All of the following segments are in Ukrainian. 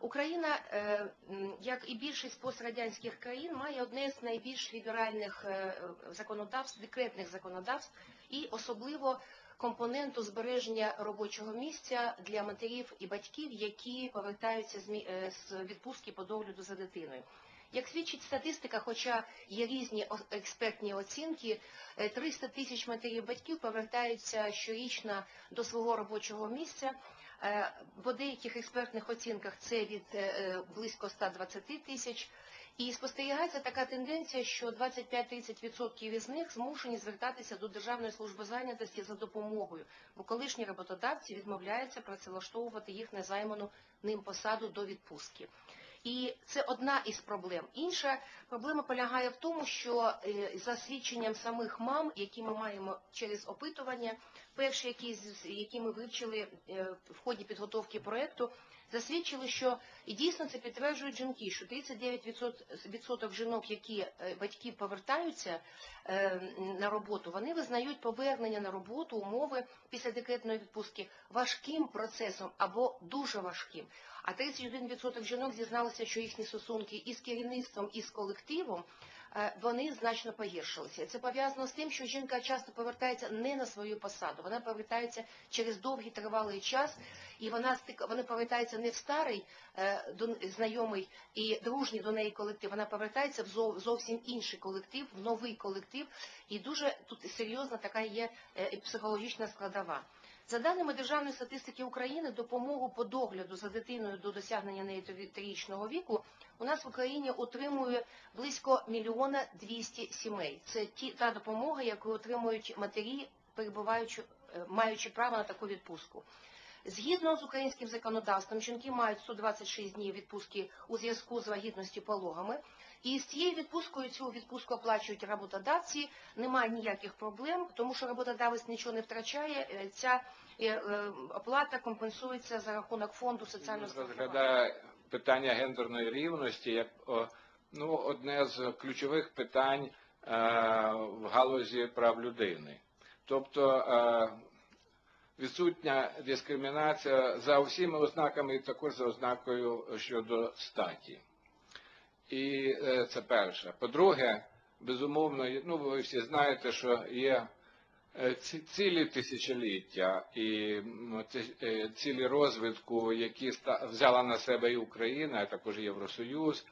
Україна, е, як і більшість пострадянських країн, має одне з найбільш ліберальних е, законодавств, декретних законодавств, і особливо компоненту збереження робочого місця для матерів і батьків, які повертаються з е, відпустки по догляду за дитиною. Як свідчить статистика, хоча є різні експертні оцінки, е, 300 тисяч матерів батьків повертаються щорічно до свого робочого місця. Е, По деяких експертних оцінках це від е, е, близько 120 тисяч. І спостерігається така тенденція, що 25-30% із них змушені звертатися до Державної служби зайнятості за допомогою, бо колишні роботодавці відмовляються працевлаштовувати їх незайману ним посаду до відпустки. І це одна із проблем. Інша проблема полягає в тому, що е, за свідченням самих мам, які ми маємо через опитування, перші, які, які ми вивчили е, в ході підготовки проєкту, засвідчили, що і дійсно це підтверджують жінки, що 39% жінок, які е, батьки повертаються е, на роботу, вони визнають повернення на роботу умови після декретної відпустки важким процесом або дуже важким. А 31% жінок зізналися, що їхні стосунки із керівництвом, і з колективом вони значно погіршилися. Це пов'язано з тим, що жінка часто повертається не на свою посаду, вона повертається через довгий тривалий час, і вона вона повертається не в старий е, знайомий і дружній до неї колектив, вона повертається в зовсім інший колектив, в новий колектив, і дуже тут серйозна така є е, психологічна складова. За даними Державної статистики України, допомогу по догляду за дитиною до досягнення неї трирічного віку у нас в Україні отримує близько мільйона двісті сімей. Це ті та допомога, яку отримують матері, перебуваючи, е, маючи право на таку відпустку. Згідно з українським законодавством, жінки мають 126 днів відпустки у зв'язку з вагітністю пологами. І з цією відпусткою цю відпустку оплачують роботодавці, немає ніяких проблем, тому що роботодавець нічого не втрачає. е, Ця е, е, оплата компенсується за рахунок фонду соціального страхування. розглядає питання гендерної рівності як ну, одне з ключових питань в галузі прав людини. Тобто відсутня дискримінація за всіма ознаками, і також за ознакою щодо статі. І е, це перше. По-друге, безумовно, ну ви всі знаєте, що є е, цілі тисячоліття і е, цілі розвитку, які взяла на себе і Україна, а також Євросоюз.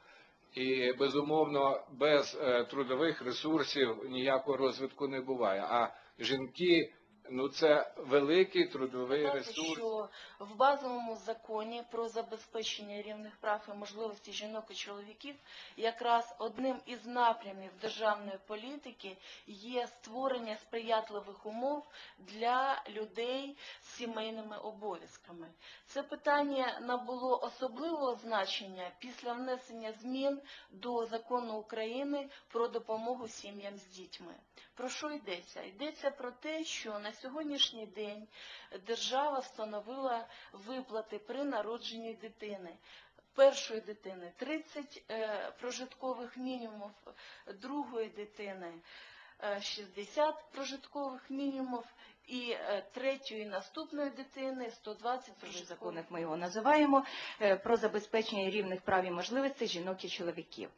І безумовно, без трудових ресурсів ніякого розвитку не буває. А жінки, ну це великий трудовий Сказати, ресурс. що в базовому законі про забезпечення рівних прав і можливостей жінок і чоловіків якраз одним із напрямів державної політики є створення сприятливих умов для людей сімейними обов'язками. Це питання набуло особливого значення після внесення змін до закону України про допомогу сім'ям з дітьми. Про що йдеться? Йдеться про те, що на сьогоднішній день держава встановила виплати при народженні дитини. Першої дитини 30 е, прожиткових мінімумів, другої дитини е, 60 прожиткових мінімумів і е, третьої наступної дитини 120 законах як ми його називаємо, е, про забезпечення рівних прав і можливостей жінок і чоловіків.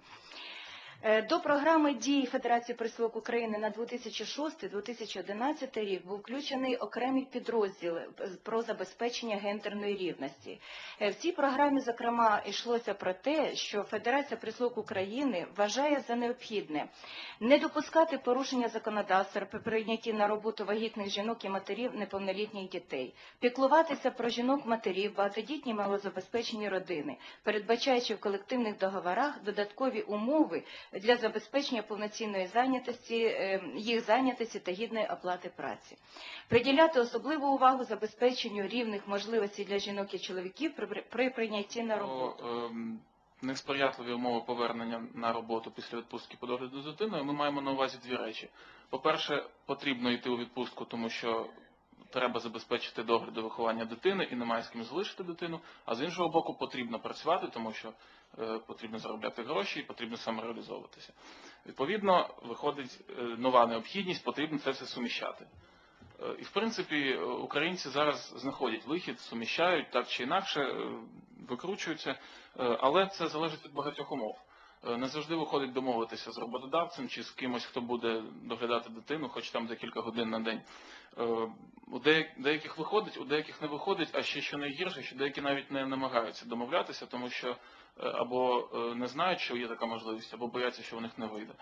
Е, До програми дій Федерації прислуг України на 2006-2011 рік був включений окремий підрозділ про забезпечення гендерної рівності. Е, В цій програмі, зокрема, йшлося про те, що Федерація прислуг України вважає за необхідне не допускати порушення законодавства при прийнятті на роботу вагітних жінок і матерів неповнолітніх дітей, піклуватися про жінок-матерів, багатодітні малозабезпечені родини, передбачаючи в колективних договорах додаткові умови для забезпечення повноцінної зайнятості, е, їх зайнятості та гідної оплати праці. Приділяти особливу увагу забезпеченню рівних можливостей для жінок і чоловіків при, при прийнятті на роботу. Ем, несприятливі умови повернення на роботу після відпустки по догляду за дитиною, ми маємо на увазі дві речі. По-перше, потрібно йти у відпустку, тому що треба забезпечити догляд і виховання дитини і немає з ким залишити дитину. А з іншого боку, потрібно працювати, тому що е, потрібно заробляти гроші і потрібно самореалізовуватися. Відповідно, виходить е, нова необхідність, потрібно це все суміщати. Е, І в принципі українці зараз знаходять вихід, суміщають так чи інакше, викручуються, але це залежить від багатьох умов. Не завжди виходить домовитися з роботодавцем чи з кимось, хто буде доглядати дитину, хоч там декілька годин на день. У дея- деяких виходить, у деяких не виходить, а ще що найгірше, що деякі навіть не намагаються домовлятися, тому що е, або е, не знають, що є така можливість, або бояться, що у них не вийде.